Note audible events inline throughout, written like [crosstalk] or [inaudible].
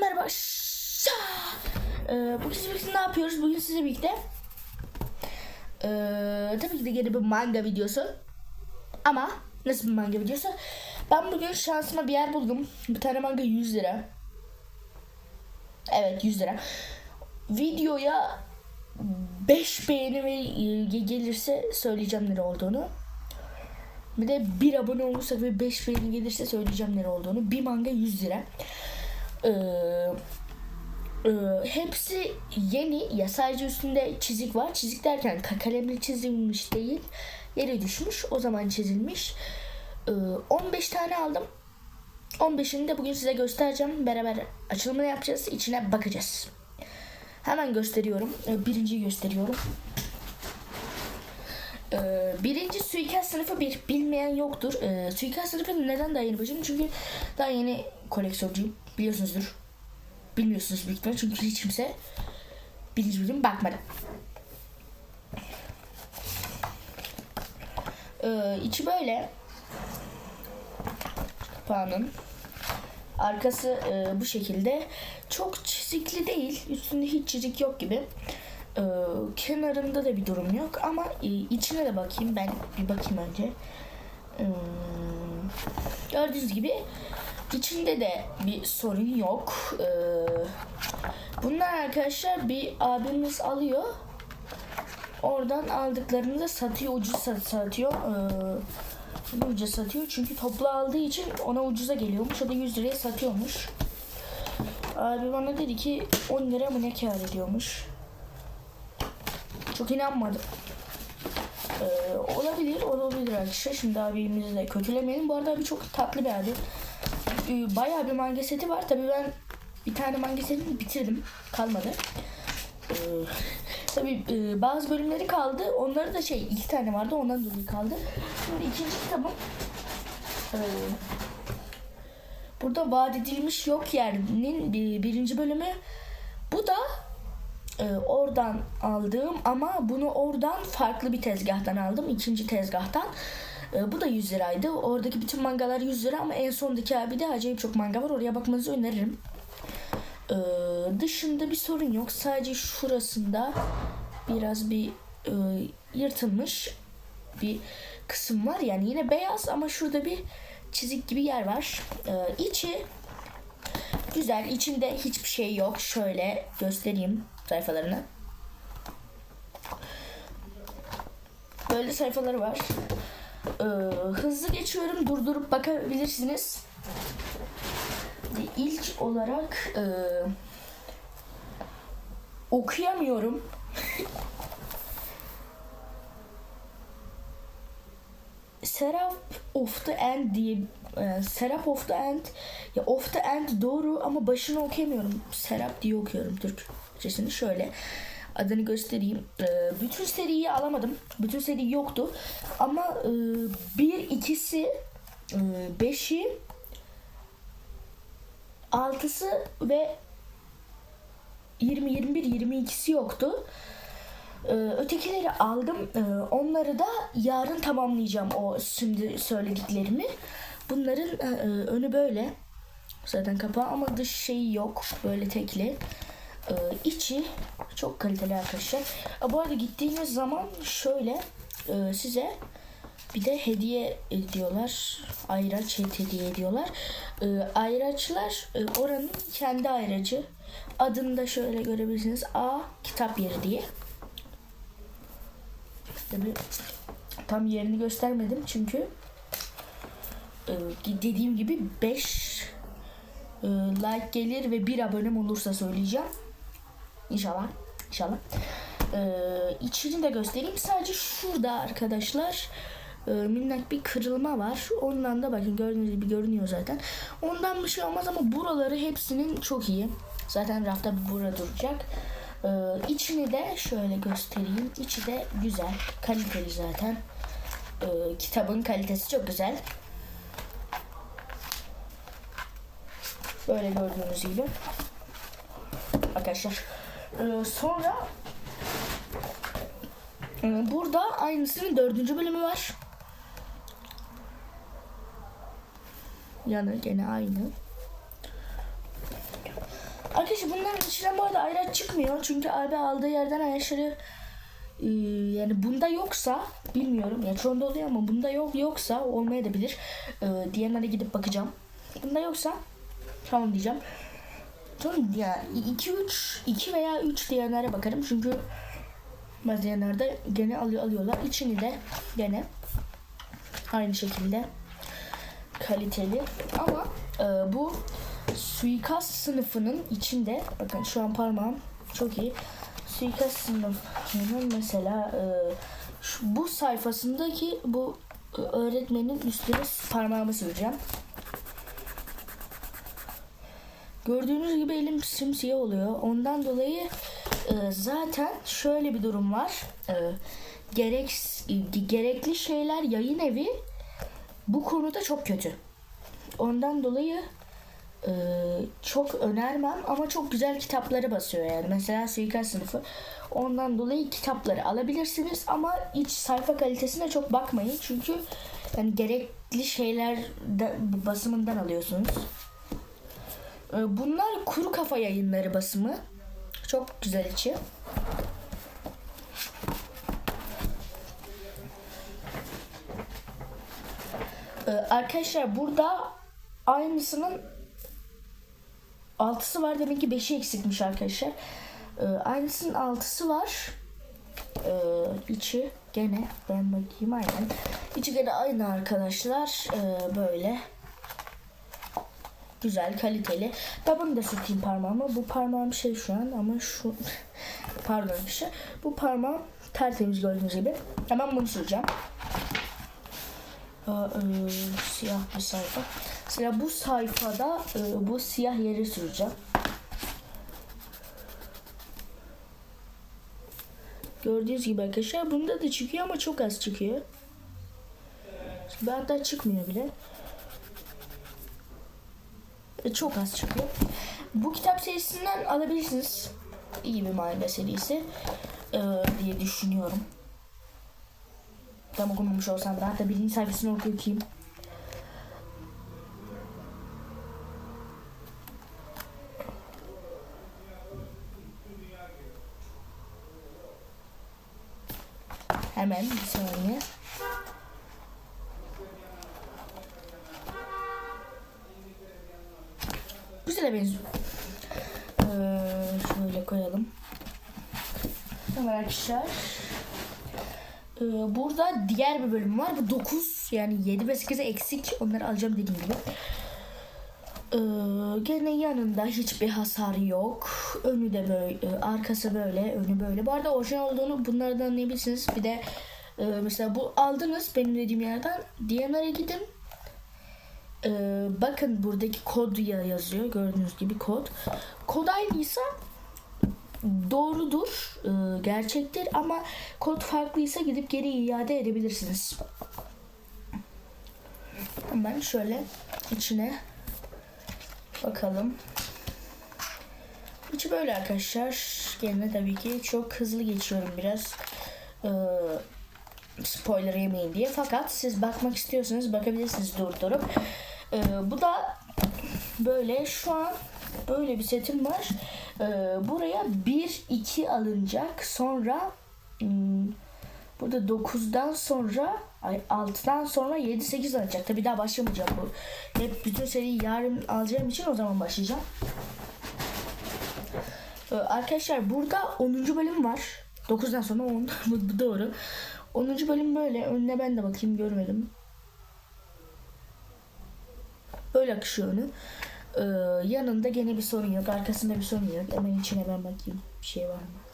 merhaba. Şa! Ee, bugün size birlikte ne yapıyoruz? Bugün size birlikte ee, tabii ki de gene bir manga videosu. Ama nasıl bir manga videosu? Ben bugün şansıma bir yer buldum. Bir tane manga 100 lira. Evet 100 lira. Videoya 5 beğeni e, gelirse söyleyeceğim nere olduğunu. Bir de bir abone olursak ve 5 beğeni gelirse söyleyeceğim nere olduğunu. Bir manga 100 lira. Ee, e, hepsi yeni ya sadece üstünde çizik var. Çizik derken ka- kalemle çizilmiş değil. Yere düşmüş. O zaman çizilmiş. Ee, 15 tane aldım. 15'ini de bugün size göstereceğim. Beraber açılımını yapacağız. İçine bakacağız. Hemen gösteriyorum. Ee, Birinciyi gösteriyorum. Birinci suikast sınıfı bir bilmeyen yoktur. Suikast sınıfı neden daha yeni başladım? Çünkü daha yeni koleksiyoncuyum. Biliyorsunuzdur. Bilmiyorsunuz büyük ihtimalle çünkü hiç kimse birinci bölüm bakmadı. Ee, içi böyle. Kapağının. Arkası e, bu şekilde. Çok çizikli değil. Üstünde hiç çizik yok gibi. Ee, kenarında da bir durum yok ama e, içine de bakayım ben bir bakayım önce. Hmm, gördüğünüz gibi içinde de bir sorun yok. Ee, bunlar arkadaşlar bir abimiz alıyor. Oradan aldıklarını da satıyor, ucuz sat- satıyor. Ee, ucuz satıyor çünkü toplu aldığı için ona ucuza geliyormuş. O da 100 liraya satıyormuş. Abi bana dedi ki 10 lira mı ne kar ediyormuş. Çok inanmadım. Ee, olabilir, olabilir arkadaşlar. Şimdi abimizi de kötülemeyelim. Bu arada abi çok tatlı bir abi. Ee, bayağı bir manga seti var. Tabii ben bir tane manga setini bitirdim. Kalmadı. Ee, tabii e, bazı bölümleri kaldı. Onları da şey iki tane vardı. Ondan dolayı kaldı. Şimdi ikinci kitabım. Ee, burada vaat edilmiş yok yerinin bir, birinci bölümü. Bu da e, oradan aldığım ama bunu oradan farklı bir tezgahtan aldım. ikinci tezgahtan. E, bu da 100 liraydı. Oradaki bütün mangalar 100 lira ama en sondaki abi de acayip çok manga var. Oraya bakmanızı öneririm. E, dışında bir sorun yok. Sadece şurasında biraz bir e, yırtılmış bir kısım var. Yani yine beyaz ama şurada bir çizik gibi yer var. E, içi güzel. İçinde hiçbir şey yok. Şöyle göstereyim sayfalarını. Böyle sayfaları var. Ee, hızlı geçiyorum. Durdurup bakabilirsiniz. Ve ilk olarak e, okuyamıyorum. [laughs] Serap of the End diye e, Serap of the End ya of the End doğru ama başını okuyamıyorum. Serap diye okuyorum Türkçesini şöyle adını göstereyim. E, bütün seriyi alamadım. Bütün seri yoktu. Ama e, bir ikisi e, beşi altısı ve 20 21 22'si yoktu. Ee, ötekileri aldım. Ee, onları da yarın tamamlayacağım o şimdi söylediklerimi. Bunların e, önü böyle. Zaten kapağı ama dış şeyi yok. Böyle tekli. Ee, içi çok kaliteli arkadaşlar. Aa, bu arada gittiğiniz zaman şöyle e, size bir de hediye ediyorlar. Ayraç hediye ediyorlar. Ee, ayraçlar e, oranın kendi ayracı. Adını da şöyle görebilirsiniz. A kitap yeri diye. Tabii tam yerini göstermedim çünkü e, dediğim gibi 5 e, like gelir ve bir abonem olursa söyleyeceğim. İnşallah. İnşallah. E, içini de göstereyim. Sadece şurada arkadaşlar e, minnak bir kırılma var. Ondan da bakın gördüğünüz gibi görünüyor zaten. Ondan bir şey olmaz ama buraları hepsinin çok iyi. Zaten rafta burada duracak. Ee, içini de şöyle göstereyim. İçi de güzel. Kaliteli zaten. Ee, kitabın kalitesi çok güzel. Böyle gördüğünüz gibi. Arkadaşlar. Ee, sonra e, burada aynısının dördüncü bölümü var. Yanı gene aynı. Arkadaşlar bunların içinden bu arada ayraç çıkmıyor. Çünkü abi aldığı yerden ayraçları e, yani bunda yoksa bilmiyorum. Ya çoğunda oluyor ama bunda yok yoksa olmayabilir. E, diğerlerine gidip bakacağım. Bunda yoksa tamam diyeceğim. Tamam ya 2 3 2 veya 3 diyenlere bakarım. Çünkü bazı diyenlerde gene alıyor alıyorlar. İçini de gene aynı şekilde kaliteli ama e, bu suikast sınıfının içinde bakın şu an parmağım çok iyi suikast sınıfının mesela e, şu, bu sayfasındaki bu e, öğretmenin üstüne parmağımı süreceğim. Gördüğünüz gibi elim simsiyah oluyor. Ondan dolayı e, zaten şöyle bir durum var. E, gerek gerekli şeyler yayın evi bu konuda çok kötü. Ondan dolayı e, çok önermem ama çok güzel kitapları basıyor yani. Mesela suikast sınıfı. Ondan dolayı kitapları alabilirsiniz ama iç sayfa kalitesine çok bakmayın. Çünkü yani gerekli şeyler de, basımından alıyorsunuz. E, bunlar kuru kafa yayınları basımı. Çok güzel içi. Ee, arkadaşlar burada aynısının altısı var demek ki beşi eksikmiş arkadaşlar. Ee, aynısının altısı var. Ee, içi gene ben bakayım aynen. İçi gene aynı arkadaşlar. Ee, böyle güzel kaliteli. Bunu da sürteyim parmağıma. Bu parmağım şey şu an ama şu [laughs] pardon işte. Bu parmağım tertemiz gördüğünüz gibi. Hemen bunu süreceğim. Aa, e, siyah bir sayfa. Mesela bu sayfada e, bu siyah yeri süreceğim. Gördüğünüz gibi arkadaşlar bunda da çıkıyor ama çok az çıkıyor. Ben hatta çıkmıyor bile. Çok az çıkıyor. Bu kitap serisinden alabilirsiniz. İyi bir manga serisi e, diye düşünüyorum. Tam okumamış olsam da hatta birinci sayfasını okuyayım. Hemen bir saniye. Güzel benziyor. Ee, şöyle koyalım. Tamam arkadaşlar. Ee, burada diğer bir bölüm var. Bu 9 yani 7 ve 8'e eksik. Onları alacağım dediğim gibi. Ee, gene yanında hiçbir hasar yok. Önü de böyle, arkası böyle, önü böyle. Bu arada orijinal olduğunu bunlardan anlayabilirsiniz. Bir de e, mesela bu aldınız benim dediğim yerden. DMR'e gidin. Ee, bakın buradaki kod ya yazıyor. Gördüğünüz gibi kod. Kod aynıysa doğrudur, e, gerçektir ama kod farklıysa gidip geri iade edebilirsiniz. Hemen şöyle içine bakalım. İçi böyle arkadaşlar. Gene tabii ki çok hızlı geçiyorum biraz. Ee, spoiler yemeyin diye. Fakat siz bakmak istiyorsanız bakabilirsiniz durdurup. Ee, bu da böyle şu an böyle bir setim var. Ee, buraya 1 2 alınacak. Sonra hmm, burada 9'dan sonra ay 6'dan sonra 7 8 alacak. Tabii daha başlamayacağım bu. Hep bütün seriyi yarın alacağım için o zaman başlayacağım. Ee, arkadaşlar burada 10. bölüm var. 9'dan sonra 10. [laughs] bu, bu doğru. 10. bölüm böyle. Önüne ben de bakayım görmedim. Böyle akışıyor önü. Ee, yanında gene bir sorun yok. Arkasında bir sorun yok. Hemen içine ben bakayım. Bir şey var mı?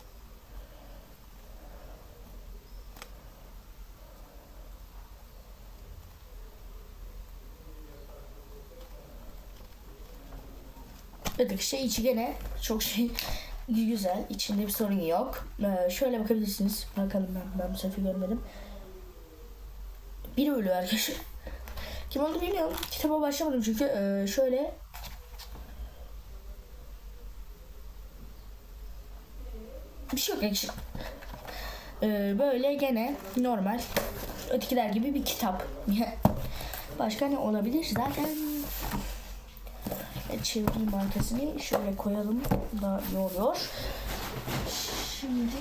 Evet şey içi gene çok şey [laughs] güzel. İçinde bir sorun yok. Ee, şöyle bakabilirsiniz. Bakalım ben, ben bu sefer görmedim. Bir ölü arkadaşlar. Kim oldu bilmiyorum. Kitaba başlamadım çünkü e, şöyle bir şey yok ekşi. Ee, böyle gene normal ötekiler gibi bir kitap. [laughs] Başka ne olabilir zaten? Çevireyim arkasını. Şöyle koyalım. Daha iyi oluyor. Şimdi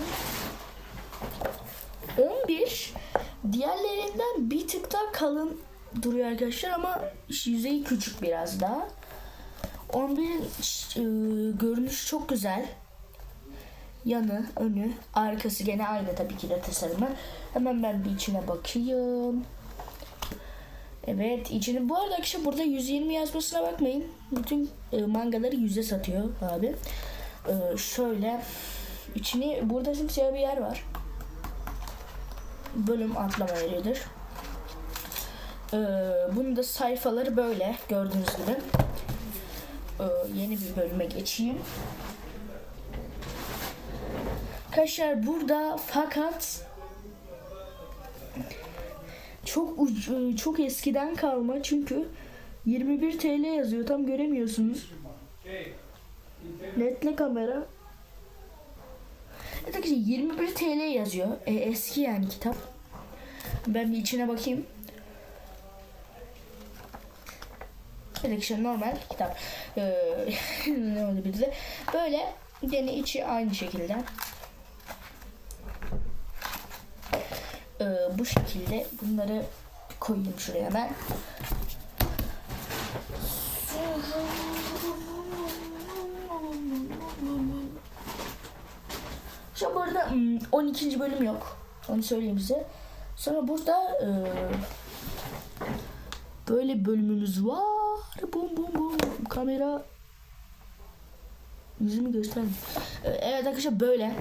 11 diğerlerinden bir tık daha kalın duruyor arkadaşlar ama yüzeyi küçük biraz daha. 11'in e, görünüşü çok güzel. Yanı, önü, arkası gene aynı tabii ki de tasarımı. Hemen ben bir içine bakayım. Evet içini bu arada arkadaşlar burada 120 yazmasına bakmayın. Bütün e, mangaları yüze satıyor abi. E, şöyle içini burada simsiyah bir yer var. Bölüm atlama yeridir. E, bunun da sayfaları böyle gördüğünüz gibi. E, yeni bir bölüme geçeyim. Arkadaşlar burada fakat çok uc- çok eskiden kalma çünkü 21 TL yazıyor tam göremiyorsunuz. Netle kamera. Evet arkadaşlar 21 TL yazıyor. E, eski yani kitap. Ben bir içine bakayım. Arkadaşlar normal kitap. Ee, [laughs] ne oldu bir. Böyle gene içi aynı şekilde. Ee, bu şekilde bunları koyayım şuraya ben. Şu burada hmm, 12. bölüm yok. Onu söyleyeyim size. Sonra burada e, böyle bölümümüz var. Bum bum bum. Kamera yüzümü göstermiyor. E, Evet arkadaşlar böyle.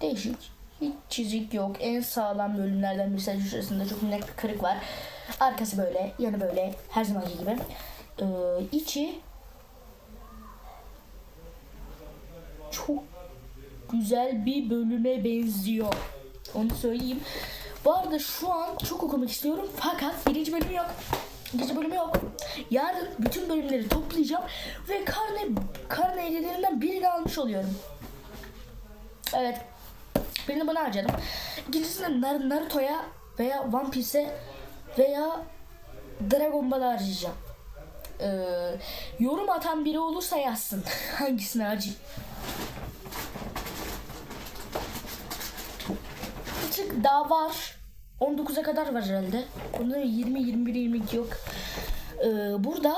Değişik. Hiç çizik yok. En sağlam bölümlerden birisi şurasında çok net kırık var. Arkası böyle, yanı böyle. Her zamanki gibi. Ee, içi çok güzel bir bölüme benziyor. Onu söyleyeyim. Bu arada şu an çok okumak istiyorum fakat birinci bölümü yok. İkinci bölümü yok. Yarın bütün bölümleri toplayacağım ve karne karne hediyelerinden birini almış oluyorum. Evet. Birini buna harcadım. İkincisini Nar- Naruto'ya veya One Piece'e veya Dragon Ball'a harcayacağım. Ee, yorum atan biri olursa yazsın. [laughs] Hangisini harcayayım? Tık daha var. 19'a kadar var herhalde. Bunların 20, 21, 22 yok. Ee, burada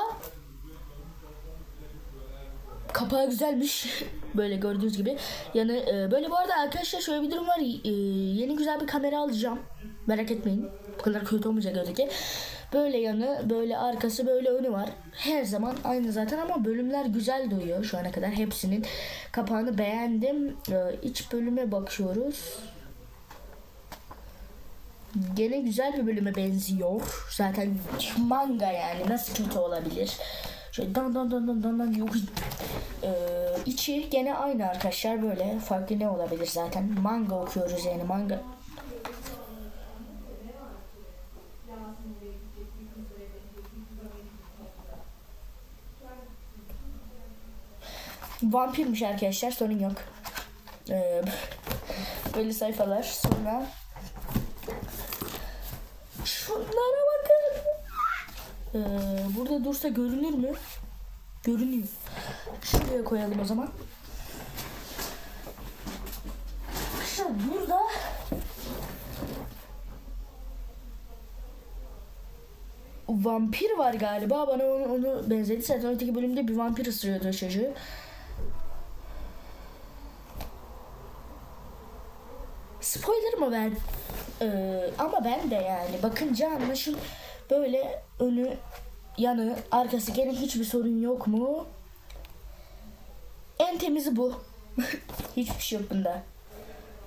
kapağı güzelmiş. [laughs] böyle gördüğünüz gibi. Yani e, böyle bu arada arkadaşlar şöyle bir durum var. E, yeni güzel bir kamera alacağım. Merak etmeyin. Bu kadar kötü olmayacak öteki. Böyle yanı, böyle arkası, böyle önü var. Her zaman aynı zaten ama bölümler güzel duyuyor şu ana kadar. Hepsinin kapağını beğendim. E, iç bölüme bakıyoruz. Gene güzel bir bölüme benziyor. Zaten manga yani nasıl kötü olabilir? Şöyle dan dan dan dan dan dan yok. Ee, içi gene aynı arkadaşlar böyle farklı ne olabilir zaten manga okuyoruz yani manga Vampirmiş arkadaşlar sorun yok. Ee, böyle sayfalar sonra Şunlara bakın. Ee, burada dursa görünür mü? Görünüyor. Şuraya koyalım o zaman. Şu burada vampir var galiba. Bana onu, onu benzedi. Zaten öteki bölümde bir vampir ısırıyordu çocuğu. Spoiler mı ver? Ee, ama ben de yani bakınca anlaşıl böyle önü yanı arkası gene hiçbir sorun yok mu? En temizi bu. [laughs] Hiçbir şey yok bunda.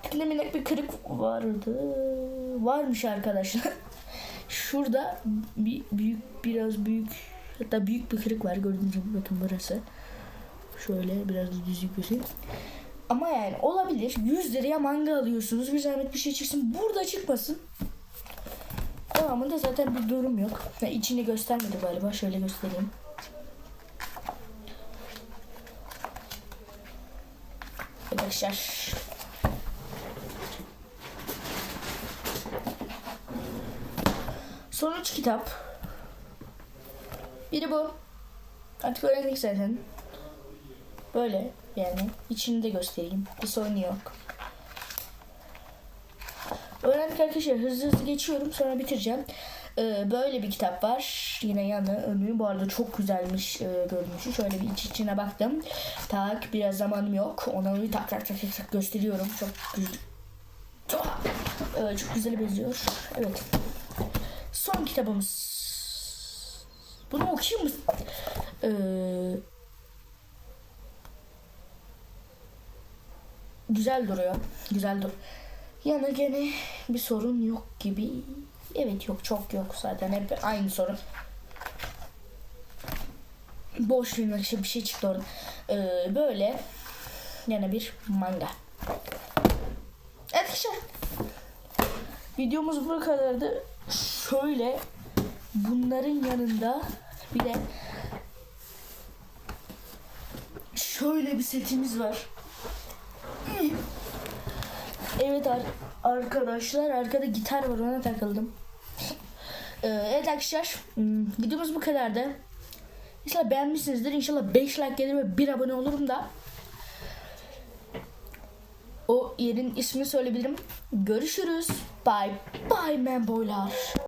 Dikinde minik bir kırık vardı. Varmış arkadaşlar. [laughs] Şurada bir büyük biraz büyük hatta büyük bir kırık var gördüğünüz gibi bakın burası. Şöyle biraz da düzlük göstereyim. Ama yani olabilir. 100 liraya manga alıyorsunuz. Bir zahmet bir şey çıksın. Burada çıkmasın. Devamında zaten bir durum yok. Ya içini göstermedi galiba. Şöyle göstereyim. Arkadaşlar. Son üç kitap. Biri bu. Artık öğrendik zaten. Böyle yani içini de göstereyim. Bir sorun yok. Öğrendik arkadaşlar hızlı hızlı geçiyorum sonra bitireceğim. Ee, böyle bir kitap var. Yine yanı önü. Bu arada çok güzelmiş e, görünüşü. Şöyle bir iç içine baktım. Tak biraz zamanım yok. Ona bir tak tak tak tak, tak gösteriyorum. Çok güzel. Çok, e, çok güzel benziyor. Evet. Son kitabımız. Bunu okuyayım mı? Ee, güzel duruyor. Güzel dur. Yana gene bir sorun yok gibi. Evet yok çok yok zaten hep aynı sorun. Boş bir şey, bir şey çıktı orada. Ee, böyle yine bir manga. Evet arkadaşlar. Videomuz bu kadardı. Şöyle bunların yanında bir de şöyle bir setimiz var. Evet ar- arkadaşlar arkada gitar var ona takıldım. Ee, evet arkadaşlar hmm, videomuz bu kadardı. İnşallah beğenmişsinizdir. İnşallah 5 like gelir ve 1 abone olurum da. O yerin ismini söyleyebilirim. Görüşürüz. Bye bye men boylar.